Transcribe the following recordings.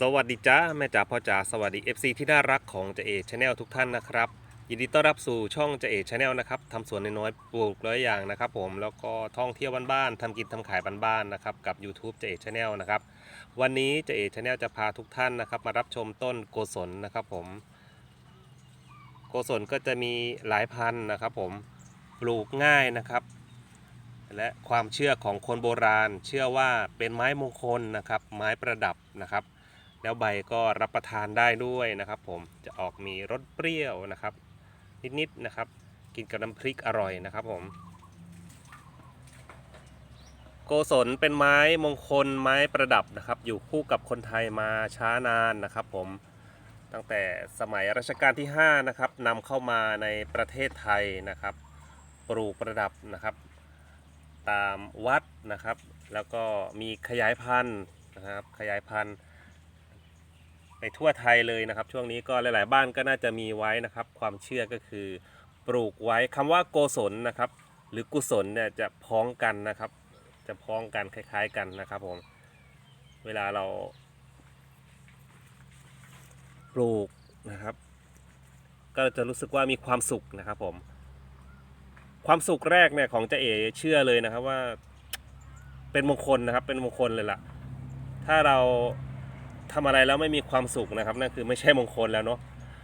สวัสดีจ้าแม่จ๋าพ่อจ๋าสวัสดี FC ที่น่ารักของเจเอชาแนลทุกท่านนะครับ ยินดีต้อนรับสู่ช่องเจเอชาแนลนะครับทำสวนน้อยๆปลูกร้อยอย่างนะครับ ผมแล้วก็ท่องเที่ยวบ้านๆทำกินทำขายบ้านๆนะครับกับ YouTube เจเอชาแนลนะครับวันนี้เจเอชาแนลจะพาทุกท่านนะครับ มารับชมต้นโกศลนะครับผม โกศลก็จะมีหลายพันธุ์นะครับ ผมปลูกง่ายนะครับและความเชื่อของคนโบราณ เชื่อว่าเป็นไม้มงคลนะครับ ไม้ประดับนะครับ แล้วใบก็รับประทานได้ด้วยนะครับ ผมจะออกมีรสเปรี้ยวนะครับ นิดๆนะครับ กินกับน้ำพริกอร่อยนะครับผม โกศลเป็นไม้มงคลไม้ประดับนะครับ อยู่คู่กับคนไทยมาช้านานนะครับ ผมตั้งแต่สมัยรัชกาลที่5นะครับนำเข้ามาในประเทศไทยนะครับ ปลูกประดับนะครับ ตามวัดนะครับ แล้วก็มีขยายพันธุ์นะครับ ขยายพันธุ์ ไปทั่วไทยเลยนะครับ ช่วงนี้ก็หลาย ๆ บ้านก็น่าจะมีไว้นะครับ ความเชื่อก็คือปลูกไว้คำว่าโกศลนะครับ หรือกุศลเนี่ยจะพ้องกันนะครับ จะพ้องกันคล้าย ๆ กันนะครับผมเวลาเราปลูกนะครับ ก็จะรู้สึกว่ามีความสุขนะครับผม ความสุขแรกเนี่ยของเจเอ๋เชื่อเลยนะครับว่าเป็นมงคลนะครับ เป็นมงคลเลยล่ะ ถ้าเรา ทำอะไรแล้วไม่มีความสุขนะครับนั่นคือไม่ใช่มงคลแล้วเนาะ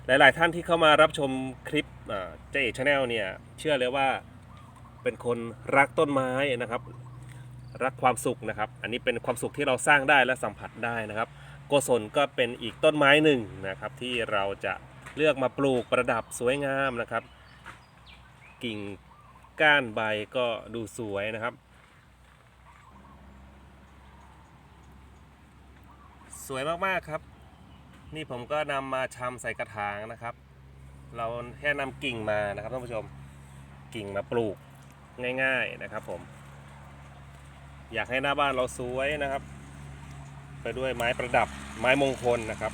หลาย ๆ ท่านที่เข้ามารับชมคลิปเจเอชาแนลเนี่ยเชื่อเลยว่าเป็นคนรักต้นไม้นะครับ รักความสุขนะครับ อันนี้เป็นความสุขที่เราสร้างได้และสัมผัสได้นะครับโกศลก็เป็นอีกต้นไม้หนึ่งนะครับ ที่เราจะเลือกมาปลูกประดับสวยงามนะครับ กิ่งก้านใบก็ดูสวยนะครับ สวยมากๆครับ นี่ผมก็นำมาชำใส่กระถางนะครับ เราแค่นำกิ่งมานะครับท่านผู้ชมกิ่งมาปลูกง่าย ๆนะครับ ผม อยากให้หน้าบ้านเราสวยนะครับ ไปด้วยไม้ประดับไม้มงคลนะครับ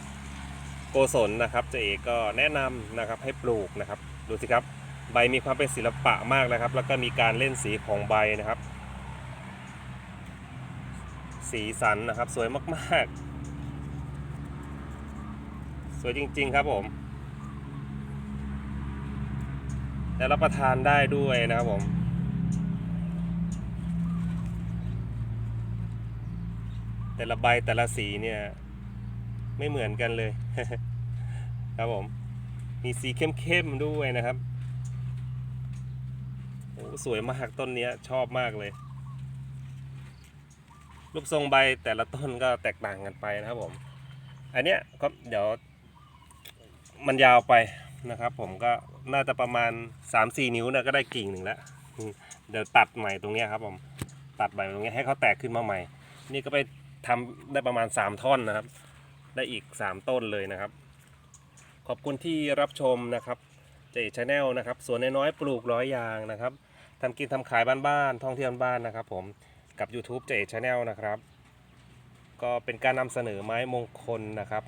โกศลนะครับเจเอกก็แนะนำนะครับให้ปลูกนะครับ ดูสิครับ ใบมีความเป็นศิลปะมากนะครับ แล้วก็มีการเล่นสีของใบนะครับ สีสันนะครับสวยมากๆ วยจริง ๆ ครับผมและรับประทานได้ด้วยนะครับผมแต่ละใบแต่ละสีเนี่ย ไม่เหมือนกันเลย ครับผม มีสีเข้มๆด้วยนะครับโอ้สวยมากต้นนี้ชอบมากเลย รูปทรงใบแต่ละต้นก็แตกต่างกันไปนะครับผม อันเนี้ยก็เดี๋ยว มันยาวไปนะครับ ผมก็น่าจะประมาณ 3-4 นิ้วนะก็ได้กิ่งหนึ่งแล้วเดี๋ยวตัดใหม่ตรงนี้ครับผมตัดใบตรงนี้ให้เขาแตกขึ้นมาใหม่ นี่ก็ไปทำได้ประมาณ 3 ท่อนนะครับ ได้อีก 3 ต้นเลยนะครับ ขอบคุณที่รับชมนะครับเจชาแนลนะครับสวนน้อยๆปลูกร้อยยางนะครับทำกินทำขายบ้านๆท่องเที่ยวบ้านนะครับ ผมกับ YouTube เจชาแนลนะครับ ก็เป็นการนำเสนอไม้มงคลนะครับ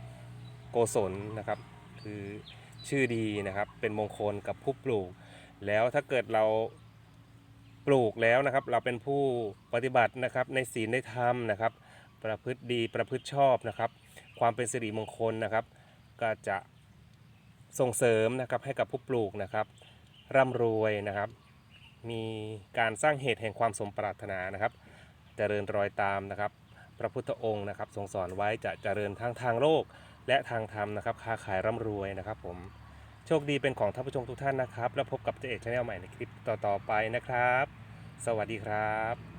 โกศลนะครับ คือชื่อดีนะครับเป็นมงคลกับผู้ปลูก แล้วถ้าเกิดเราปลูกแล้วนะครับ เราเป็นผู้ปฏิบัตินะครับในศีลในธรรมนะครับ ประพฤติดีประพฤติชอบนะครับ ความเป็นสิริมงคลนะครับ ก็จะส่งเสริมนะครับให้กับผู้ปลูกนะครับร่ำรวยนะครับ มีการสร้างเหตุแห่งความสมปรารถนานะครับเจริญรอยตามนะครับ พระพุทธองค์นะครับทรงสอนไว้จะเจริญทั้งทางโลก และทางธรรมนะครับค้าขายร่ำรวยนะครับ ผมโชคดีเป็นของท่านผู้ชมทุกท่านนะครับ แล้วพบกับเจเอกชาแนลใหม่ในคลิปต่อๆไปนะครับ สวัสดีครับ